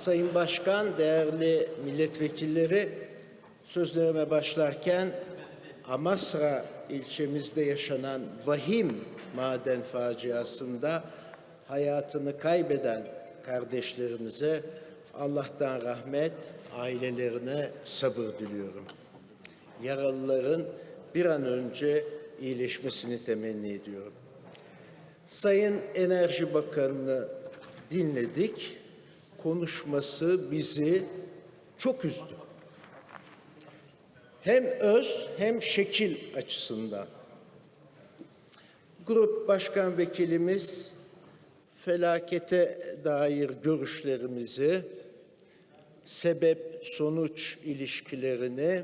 Sayın Başkan, değerli milletvekilleri, sözlerime başlarken Amasra ilçemizde yaşanan vahim maden faciasında hayatını kaybeden kardeşlerimize Allah'tan rahmet, ailelerine sabır diliyorum. Yaralıların bir an önce iyileşmesini temenni ediyorum. Sayın Enerji Bakanı'nı dinledik. Konuşması bizi çok üzdü. Hem öz hem şekil açısından. Grup Başkan Vekilimiz felakete dair görüşlerimizi, sebep sonuç ilişkilerini,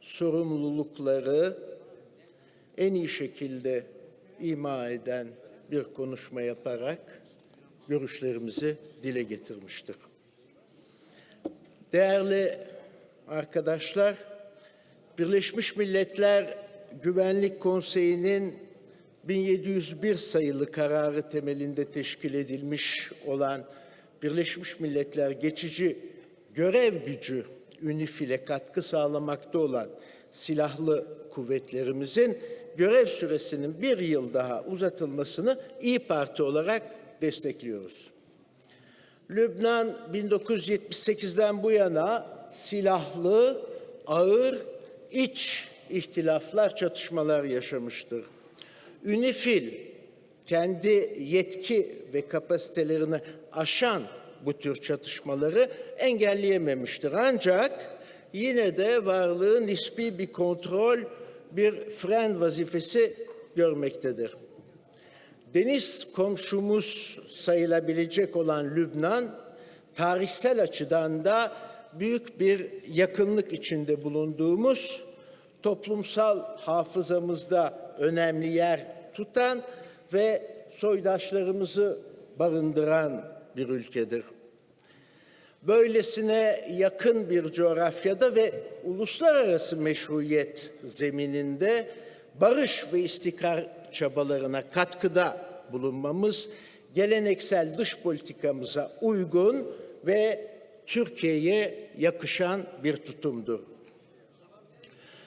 sorumlulukları en iyi şekilde ima eden bir konuşma yaparak görüşlerimizi dile getirmiştir. Değerli arkadaşlar, Birleşmiş Milletler Güvenlik Konseyi'nin 1701 sayılı kararı temelinde teşkil edilmiş olan Birleşmiş Milletler geçici görev gücü UNIFIL'e katkı sağlamakta olan silahlı kuvvetlerimizin görev süresinin bir yıl daha uzatılmasını İyi Parti olarak destekliyoruz. Lübnan 1978'den bu yana silahlı, ağır, iç ihtilaflar, çatışmalar yaşamıştır. UNIFIL kendi yetki ve kapasitelerini aşan bu tür çatışmaları engelleyememiştir. Ancak yine de varlığı nispi bir kontrol, bir fren vazifesi görmektedir. Deniz komşumuz sayılabilecek olan Lübnan, tarihsel açıdan da büyük bir yakınlık içinde bulunduğumuz, toplumsal hafızamızda önemli yer tutan ve soydaşlarımızı barındıran bir ülkedir. Böylesine yakın bir coğrafyada ve uluslararası meşruiyet zemininde barış ve istikrar çabalarına katkıda bulunmamız geleneksel dış politikamıza uygun ve Türkiye'ye yakışan bir tutumdur.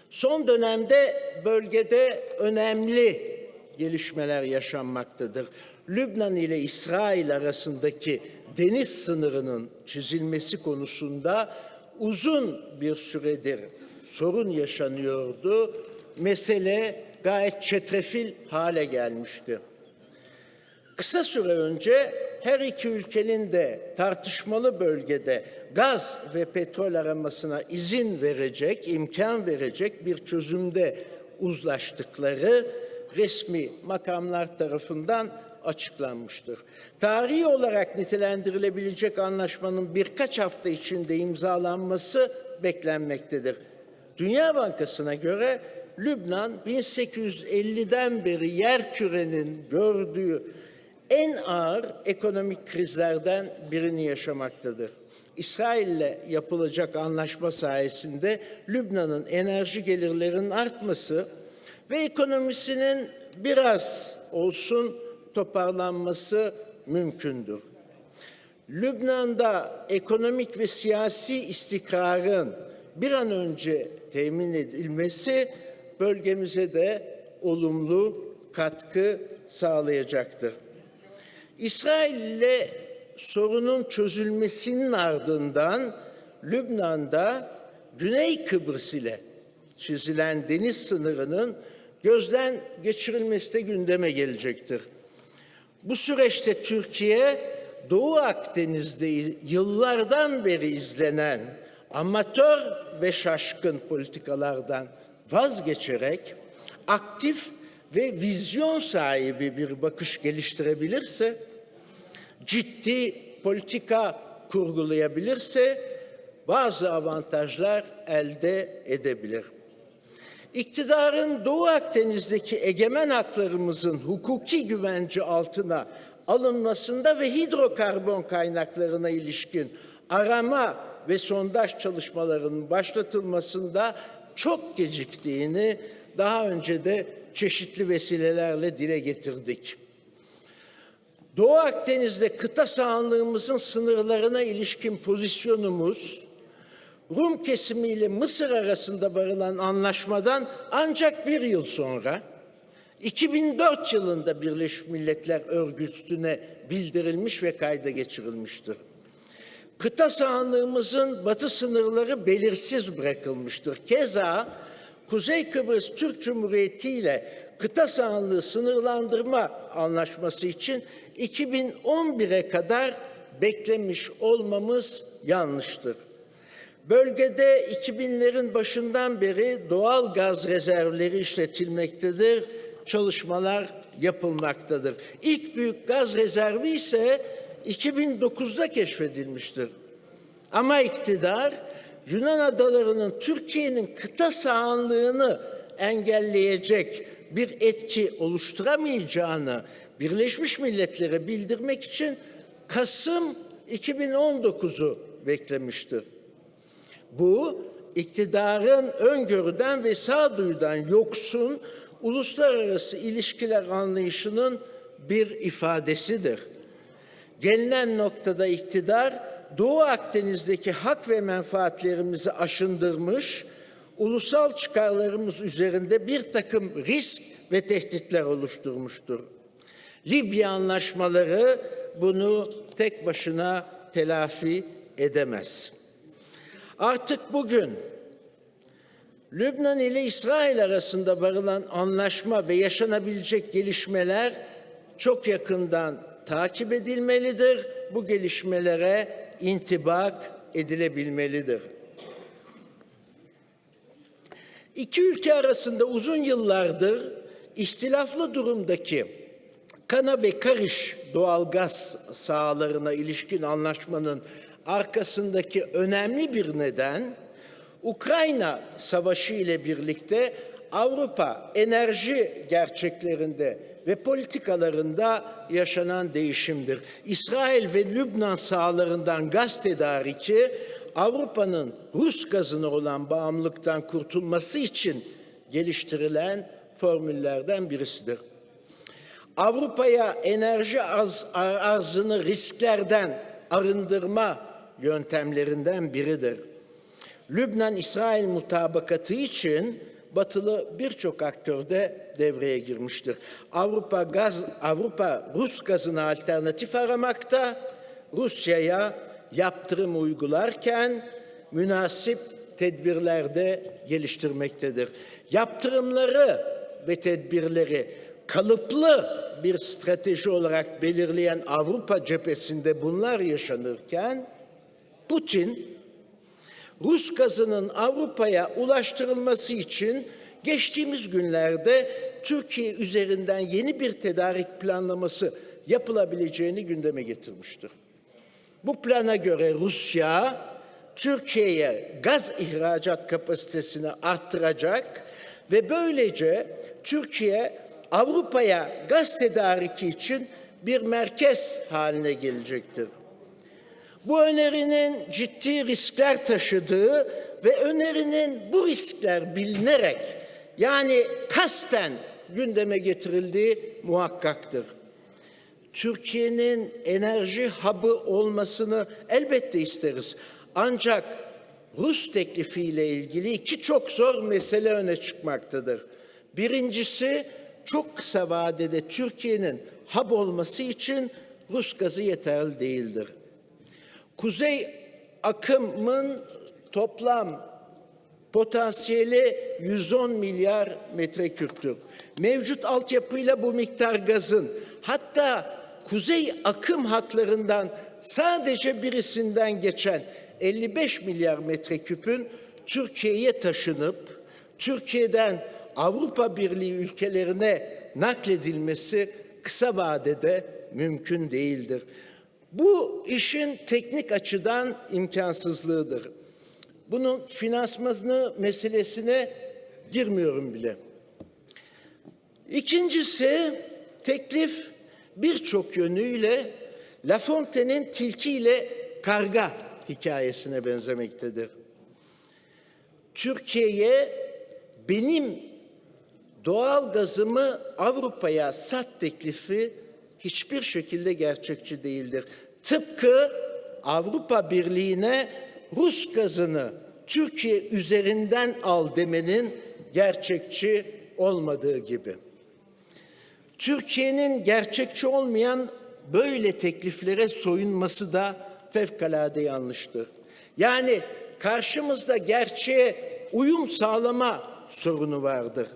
Son dönemde bölgede önemli gelişmeler yaşanmaktadır. Lübnan ile İsrail arasındaki deniz sınırının çizilmesi konusunda uzun bir süredir sorun yaşanıyordu. Mesele gayet çetrefil hale gelmişti. Kısa süre önce her iki ülkenin de tartışmalı bölgede gaz ve petrol aramasına izin verecek, imkan verecek bir çözümde uzlaştıkları resmi makamlar tarafından açıklanmıştır. Tarihi olarak nitelendirilebilecek anlaşmanın birkaç hafta içinde imzalanması beklenmektedir. Dünya Bankası'na göre Lübnan 1850'den beri yer kürenin gördüğü en ağır ekonomik krizlerden birini yaşamaktadır. İsrail ile yapılacak anlaşma sayesinde Lübnan'ın enerji gelirlerinin artması ve ekonomisinin biraz olsun toparlanması mümkündür. Lübnan'da ekonomik ve siyasi istikrarın bir an önce temin edilmesi bölgemize de olumlu katkı sağlayacaktır. İsrail ile sorunun çözülmesinin ardından Lübnan'da Güney Kıbrıs ile çizilen deniz sınırının gözden geçirilmesi de gündeme gelecektir. Bu süreçte Türkiye Doğu Akdeniz'de yıllardan beri izlenen amatör ve şaşkın politikalardan vazgeçerek aktif ve vizyon sahibi bir bakış geliştirebilirse, ciddi politika kurgulayabilirse bazı avantajlar elde edebilir. İktidarın Doğu Akdeniz'deki egemen haklarımızın hukuki güvence altına alınmasında ve hidrokarbon kaynaklarına ilişkin arama ve sondaj çalışmalarının başlatılmasında çok geciktiğini daha önce de çeşitli vesilelerle dile getirdik. Doğu Akdeniz'de kıta sahanlığımızın sınırlarına ilişkin pozisyonumuz, Rum kesimiyle Mısır arasında varılan anlaşmadan ancak bir yıl sonra 2004 yılında Birleşmiş Milletler Örgütü'ne bildirilmiş ve kayda geçirilmiştir. Kıta sahanlığımızın batı sınırları belirsiz bırakılmıştır. Keza Kuzey Kıbrıs Türk Cumhuriyeti ile kıta sahanlığı sınırlandırma anlaşması için 2011'e kadar beklemiş olmamız yanlıştır. Bölgede 2000'lerin başından beri doğal gaz rezervleri işletilmektedir, çalışmalar yapılmaktadır. İlk büyük gaz rezervi ise 2009'da keşfedilmiştir. Ama iktidar Yunan adalarının Türkiye'nin kıta sahanlığını engelleyecek bir etki oluşturamayacağını Birleşmiş Milletler'e bildirmek için Kasım 2019'u beklemiştir. Bu iktidarın öngörüden ve sağduyudan yoksun uluslararası ilişkiler anlayışının bir ifadesidir. Gelinen noktada iktidar Doğu Akdeniz'deki hak ve menfaatlerimizi aşındırmış, ulusal çıkarlarımız üzerinde bir takım risk ve tehditler oluşturmuştur. Libya anlaşmaları bunu tek başına telafi edemez. Artık bugün Lübnan ile İsrail arasında varılan anlaşma ve yaşanabilecek gelişmeler çok yakından takip edilmelidir. Bu gelişmelere intibak edilebilmelidir. İki ülke arasında uzun yıllardır ihtilaflı durumdaki Kana ve Karış doğalgaz sahalarına ilişkin anlaşmanın arkasındaki önemli bir neden Ukrayna Savaşı ile birlikte Avrupa enerji gerçeklerinde ve politikalarında yaşanan değişimdir. İsrail ve Lübnan sahalarından gaz tedariki Avrupa'nın Rus gazına olan bağımlılıktan kurtulması için geliştirilen formüllerden birisidir. Avrupa'ya enerji arz, arzını risklerden arındırma yöntemlerinden biridir. Lübnan-İsrail mutabakatı için batılı birçok aktör de devreye girmiştir. Avrupa gaz Avrupa Rus gazına alternatif aramakta, Rusya'ya yaptırım uygularken münasip tedbirlerde geliştirmektedir. Yaptırımları ve tedbirleri kalıplı bir strateji olarak belirleyen Avrupa cephesinde bunlar yaşanırken Putin Rus gazının Avrupa'ya ulaştırılması için geçtiğimiz günlerde Türkiye üzerinden yeni bir tedarik planlaması yapılabileceğini gündeme getirmiştir. Bu plana göre Rusya Türkiye'ye gaz ihracat kapasitesini arttıracak ve böylece Türkiye Avrupa'ya gaz tedariki için bir merkez haline gelecektir. Bu önerinin ciddi riskler taşıdığı ve önerinin bu riskler bilinerek yani kasten gündeme getirildiği muhakkaktır. Türkiye'nin enerji hub'ı olmasını elbette isteriz. Ancak Rus teklifiyle ilgili iki çok zor mesele öne çıkmaktadır. Birincisi çok kısa vadede Türkiye'nin hub olması için Rus gazı yeterli değildir. Kuzey akımın toplam potansiyeli 110 milyar metreküptür. Mevcut altyapıyla bu miktar gazın hatta kuzey akım hatlarından sadece birisinden geçen 55 milyar metreküpün Türkiye'ye taşınıp Türkiye'den Avrupa Birliği ülkelerine nakledilmesi kısa vadede mümkün değildir. Bu işin teknik açıdan imkansızlığıdır. Bunun finansmanı meselesine girmiyorum bile. İkincisi teklif birçok yönüyle La Fontaine'in tilki ile karga hikayesine benzemektedir. Türkiye'ye benim doğal gazımı Avrupa'ya sat teklifi hiçbir şekilde gerçekçi değildir. Tıpkı Avrupa Birliği'ne Rus gazını Türkiye üzerinden al demenin gerçekçi olmadığı gibi. Türkiye'nin gerçekçi olmayan böyle tekliflere soyunması da fevkalade yanlıştır. Yani karşımızda gerçeğe uyum sağlama sorunu vardır.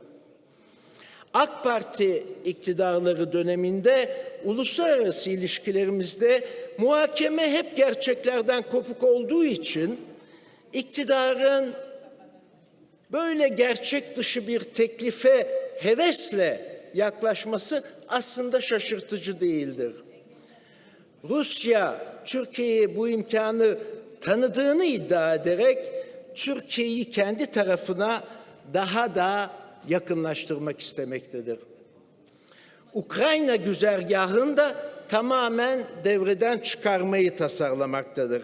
AK Parti iktidarları döneminde uluslararası ilişkilerimizde muhakeme hep gerçeklerden kopuk olduğu için iktidarın böyle gerçek dışı bir teklife hevesle yaklaşması aslında şaşırtıcı değildir. Rusya Türkiye'ye bu imkanı tanıdığını iddia ederek Türkiye'yi kendi tarafına daha da yakınlaştırmak istemektedir. Ukrayna güzergahını da tamamen devreden çıkarmayı tasarlamaktadır.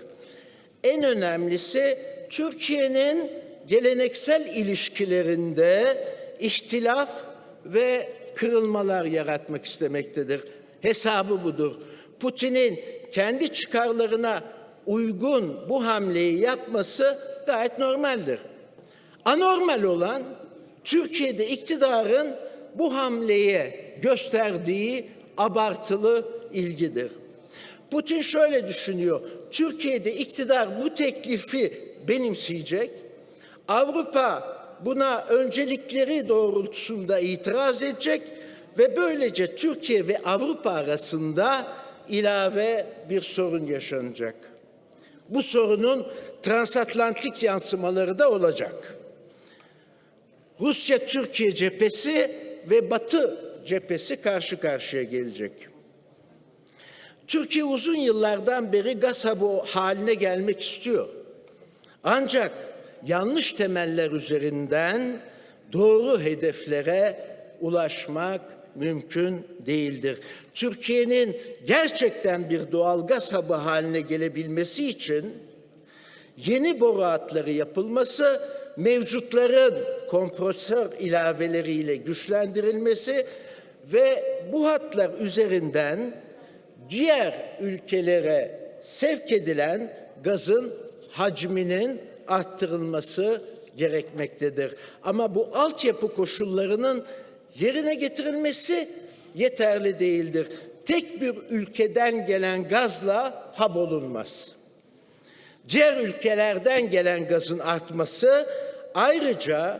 En önemlisi Türkiye'nin geleneksel ilişkilerinde ihtilaf ve kırılmalar yaratmak istemektedir. Hesabı budur. Putin'in kendi çıkarlarına uygun bu hamleyi yapması gayet normaldir. Anormal olan Türkiye'de iktidarın bu hamleye gösterdiği abartılı ilgidir. Putin şöyle düşünüyor. Türkiye'de iktidar bu teklifi benimseyecek. Avrupa buna öncelikleri doğrultusunda itiraz edecek ve böylece Türkiye ve Avrupa arasında ilave bir sorun yaşanacak. Bu sorunun transatlantik yansımaları da olacak. Rusya-Türkiye cephesi ve Batı cephesi karşı karşıya gelecek. Türkiye uzun yıllardan beri gaz hub'ı haline gelmek istiyor. Ancak yanlış temeller üzerinden doğru hedeflere ulaşmak mümkün değildir. Türkiye'nin gerçekten bir doğal gaz hub'ı haline gelebilmesi için yeni boru hatları yapılması, mevcutların kompresör ilaveleriyle güçlendirilmesi ve bu hatlar üzerinden diğer ülkelere sevk edilen gazın hacminin arttırılması gerekmektedir. Ama bu altyapı koşullarının yerine getirilmesi yeterli değildir. Tek bir ülkeden gelen gazla hab olunmaz. Diğer ülkelerden gelen gazın artması ayrıca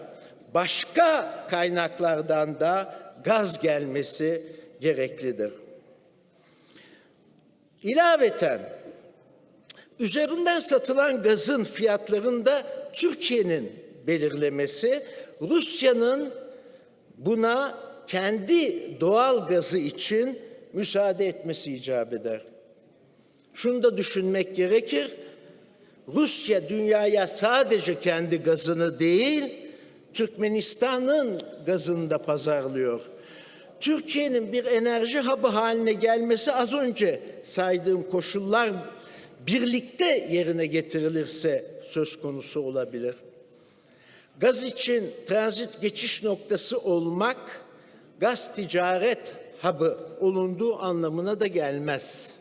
başka kaynaklardan da gaz gelmesi gereklidir. İlaveten üzerinden satılan gazın fiyatlarında Türkiye'nin belirlemesi Rusya'nın buna kendi doğal gazı için müsaade etmesi icap eder. Şunu da düşünmek gerekir. Rusya dünyaya sadece kendi gazını değil, Türkmenistan'ın gazını da pazarlıyor. Türkiye'nin bir enerji hub'ı haline gelmesi az önce saydığım koşullar birlikte yerine getirilirse söz konusu olabilir. Gaz için transit geçiş noktası olmak, gaz ticaret hub'ı olunduğu anlamına da gelmez.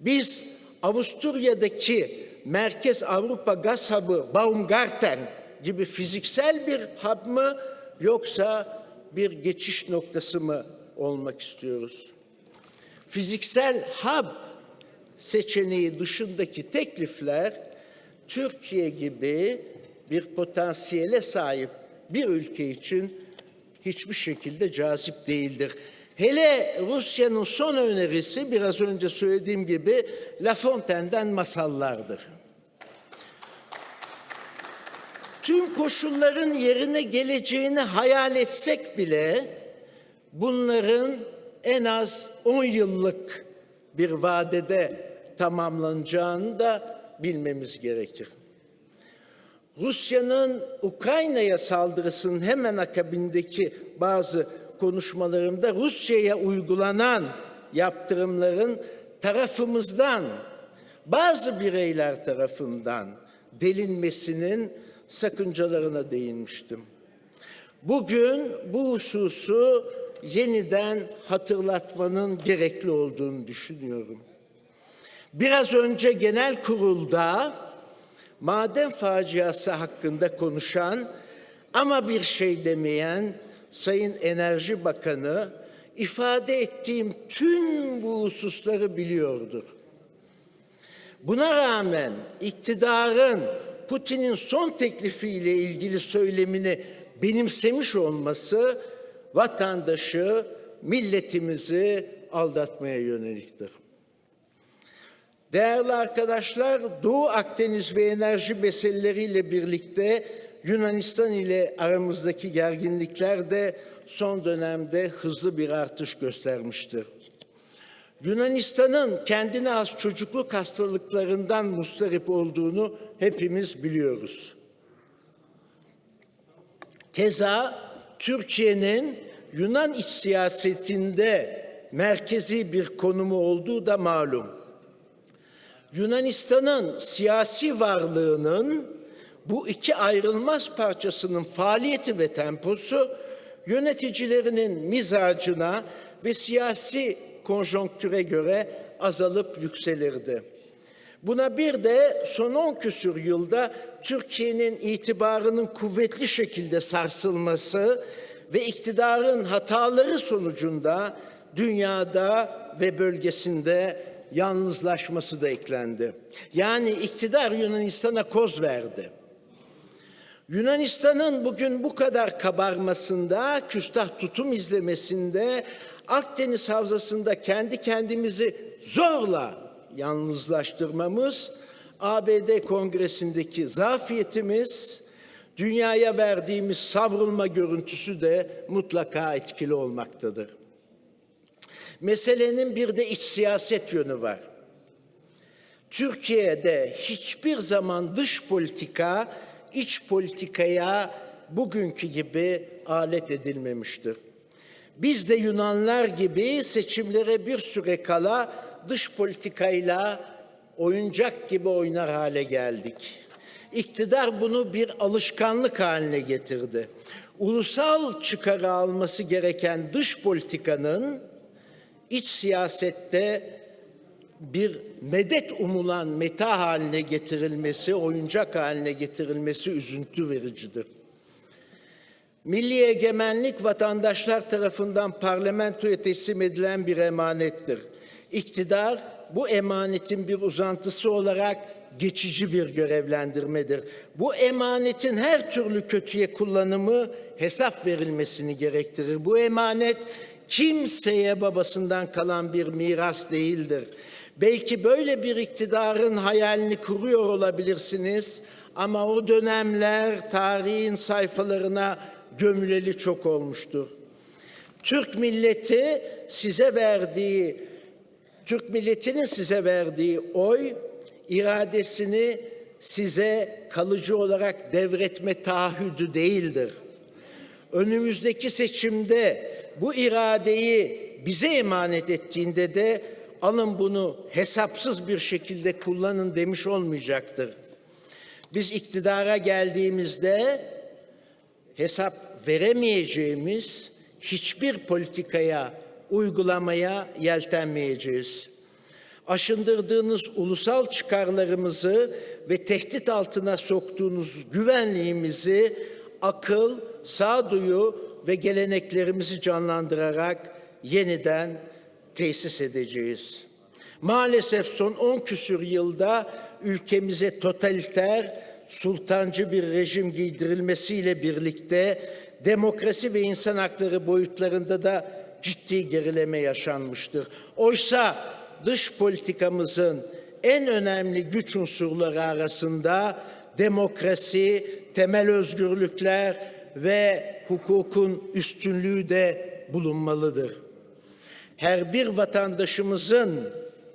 Biz Avusturya'daki Merkez Avrupa Gaz Hub'ı Baumgarten gibi fiziksel bir hub mı yoksa bir geçiş noktası mı olmak istiyoruz? Fiziksel hub seçeneği dışındaki teklifler Türkiye gibi bir potansiyele sahip bir ülke için hiçbir şekilde cazip değildir. Hele Rusya'nın son önerisi biraz önce söylediğim gibi La Fontaine'den masallardır. Tüm koşulların yerine geleceğini hayal etsek bile bunların en az 10 yıllık bir vadede tamamlanacağını da bilmemiz gerekir. Rusya'nın Ukrayna'ya saldırısının hemen akabindeki bazı konuşmalarımda Rusya'ya uygulanan yaptırımların tarafımızdan bazı bireyler tarafından delinmesinin sakıncalarına değinmiştim. Bugün bu hususu yeniden hatırlatmanın gerekli olduğunu düşünüyorum. Biraz önce genel kurulda maden faciası hakkında konuşan ama bir şey demeyen Sayın Enerji Bakanı ifade ettiğim tüm bu hususları biliyordur. Buna rağmen iktidarın Putin'in son teklifiyle ilgili söylemini benimsemiş olması vatandaşı, milletimizi aldatmaya yöneliktir. Değerli arkadaşlar, Doğu Akdeniz ve enerji meseleleriyle birlikte Yunanistan ile aramızdaki gerginlikler de son dönemde hızlı bir artış göstermiştir. Yunanistan'ın kendine az çocukluk hastalıklarından mustarip olduğunu hepimiz biliyoruz. Keza Türkiye'nin Yunan iç siyasetinde merkezi bir konumu olduğu da malum. Yunanistan'ın siyasi varlığının bu iki ayrılmaz parçasının faaliyeti ve temposu yöneticilerinin mizacına ve siyasi konjonktüre göre azalıp yükselirdi. Buna bir de son on küsür yılda Türkiye'nin itibarının kuvvetli şekilde sarsılması ve iktidarın hataları sonucunda dünyada ve bölgesinde yalnızlaşması da eklendi. Yani iktidar Yunanistan'a koz verdi. Yunanistan'ın bugün bu kadar kabarmasında, küstah tutum izlemesinde, Akdeniz Havzası'nda kendi kendimizi zorla yalnızlaştırmamız, ABD Kongresi'ndeki zafiyetimiz, dünyaya verdiğimiz savrulma görüntüsü de mutlaka etkili olmaktadır. Meselenin bir de iç siyaset yönü var. Türkiye'de hiçbir zaman dış politika iç politikaya bugünkü gibi alet edilmemiştir. Biz de Yunanlar gibi seçimlere bir süre kala dış politikayla oyuncak gibi oynar hale geldik. İktidar bunu bir alışkanlık haline getirdi. Ulusal çıkarı alması gereken dış politikanın iç siyasette bir medet umulan meta haline getirilmesi, oyuncak haline getirilmesi üzüntü vericidir. Milli egemenlik vatandaşlar tarafından parlamentoya teslim edilen bir emanettir. İktidar bu emanetin bir uzantısı olarak geçici bir görevlendirmedir. Bu emanetin her türlü kötüye kullanımı hesap verilmesini gerektirir. Bu emanet kimseye babasından kalan bir miras değildir. Belki böyle bir iktidarın hayalini kuruyor olabilirsiniz ama o dönemler tarihin sayfalarına gömüleli çok olmuştur. Türk milleti size verdiği, Türk milletinin size verdiği oy iradesini size kalıcı olarak devretme taahhüdü değildir. Önümüzdeki seçimde bu iradeyi bize emanet ettiğinde de alın bunu hesapsız bir şekilde kullanın demiş olmayacaktır. Biz iktidara geldiğimizde hesap veremeyeceğimiz hiçbir politikaya, uygulamaya yeltenmeyeceğiz. Aşındırdığınız ulusal çıkarlarımızı ve tehdit altına soktuğunuz güvenliğimizi akıl, sağduyu ve geleneklerimizi canlandırarak yeniden tesis edeceğiz. Maalesef son on küsür yılda ülkemize totaliter, sultancı bir rejim giydirilmesiyle birlikte demokrasi ve insan hakları boyutlarında da ciddi gerileme yaşanmıştır. Oysa dış politikamızın en önemli güç unsurları arasında demokrasi, temel özgürlükler ve hukukun üstünlüğü de bulunmalıdır. Her bir vatandaşımızın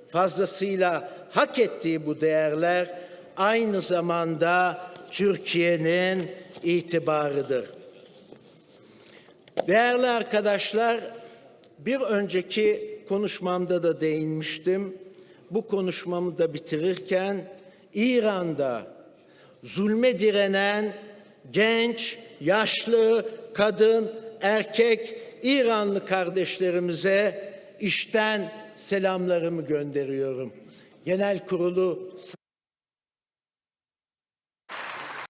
fazlasıyla hak ettiği bu değerler aynı zamanda Türkiye'nin itibarıdır. Değerli arkadaşlar, bir önceki konuşmamda da değinmiştim. Bu konuşmamı da bitirirken İran'da zulme direnen genç, yaşlı, kadın, erkek, İranlı kardeşlerimize işten selamlarımı gönderiyorum. Genel kurulu